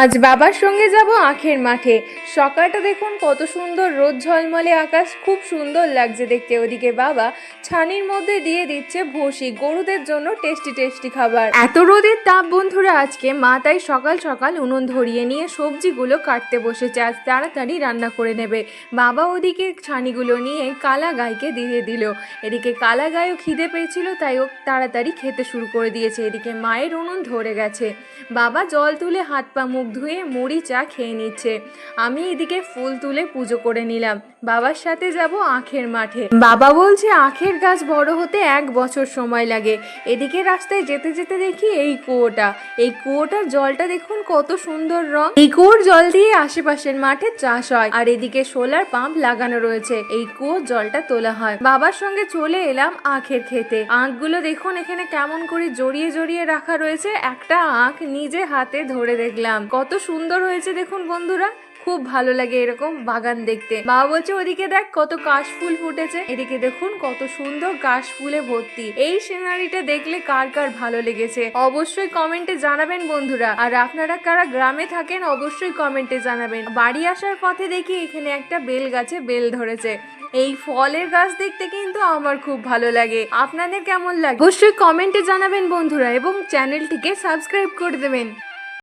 আজ বাবার সঙ্গে যাব আখের মাঠে। সকালটা দেখুন কত সুন্দর, রোদ ঝলমলে আকাশ, খুব সুন্দর লাগছে দেখতে। ওদিকে বাবা ছানির মধ্যে দিয়ে দিচ্ছে ভুসি, গরুদের জন্য টেস্টি টেস্টি খাবার। এত রোদের তাপ বন্ধুরা, আজকে মা তাই সকাল সকাল উনুন ধরিয়ে নিয়ে সবজিগুলো কাটতে বসেছে। আজ তাড়াতাড়ি রান্না করে নেবে। বাবা ওদিকে ছানিগুলো নিয়ে কালা গাইকে দিয়ে দিল। এদিকে কালা গাইও খিদে পেয়েছিল, তাই ও তাড়াতাড়ি খেতে শুরু করে দিয়েছে। এদিকে মায়ের উনুন ধরে গেছে। বাবা জল তুলে হাত পা মুখ ধুয়ে মুড়ি চা খেয়ে নিচ্ছে। আমি এদিকে ফুল তুলে পুজো করে নিলাম। বাবার সাথে যাব আখের মাঠে। বাবা বলছে, আখের গাছ বড় হতে এক বছর সময় লাগে। এদিকে রাস্তায় যেতে যেতে দেখি এই কুয়োটা। এই কুয়োটার জলটা দেখুন কত সুন্দর রং। এই কুয়োর জল দিয়ে আশেপাশের মাঠে চাষ হয়। আর এদিকে সোলার পাম্প লাগানো রয়েছে। এই কুয়োর জলটা তোলা হয়। বাবার সঙ্গে চলে এলাম আখের খেতে। আখগুলো দেখুন এখানে কেমন করে জড়িয়ে জড়িয়ে রাখা রয়েছে। একটা আখ নিজে হাতে ধরে দেখলাম। কত সুন্দর হয়েছে দেখুন বন্ধুরা। খুব ভালো লাগে এরকম বাগান দেখতে। মা বলছে, ওদিকে দেখ, কত কাশ ফুল ফুটেছে। এদিকে দেখুন, কত সুন্দর কাশ ফুলে ভর্তি। এই সিনারিটা দেখলে কার কার ভালো লেগেছে? অবশ্যই কমেন্টে জানাবেন বন্ধুরা। আর আপনারা কারা গ্রামে থাকেন, অবশ্যই কমেন্টে জানাবেন। বাড়ি আসার পথে দেখি এখানে একটা বেল গাছে বেল ধরেছে। এই ফলের গাছ দেখতে কিন্তু আমার খুব ভালো লাগে। আপনাদের কেমন লাগে? অবশ্যই কমেন্টে জানাবেন বন্ধুরা এবং চ্যানেলটিকে সাবস্ক্রাইব করে দেবেন।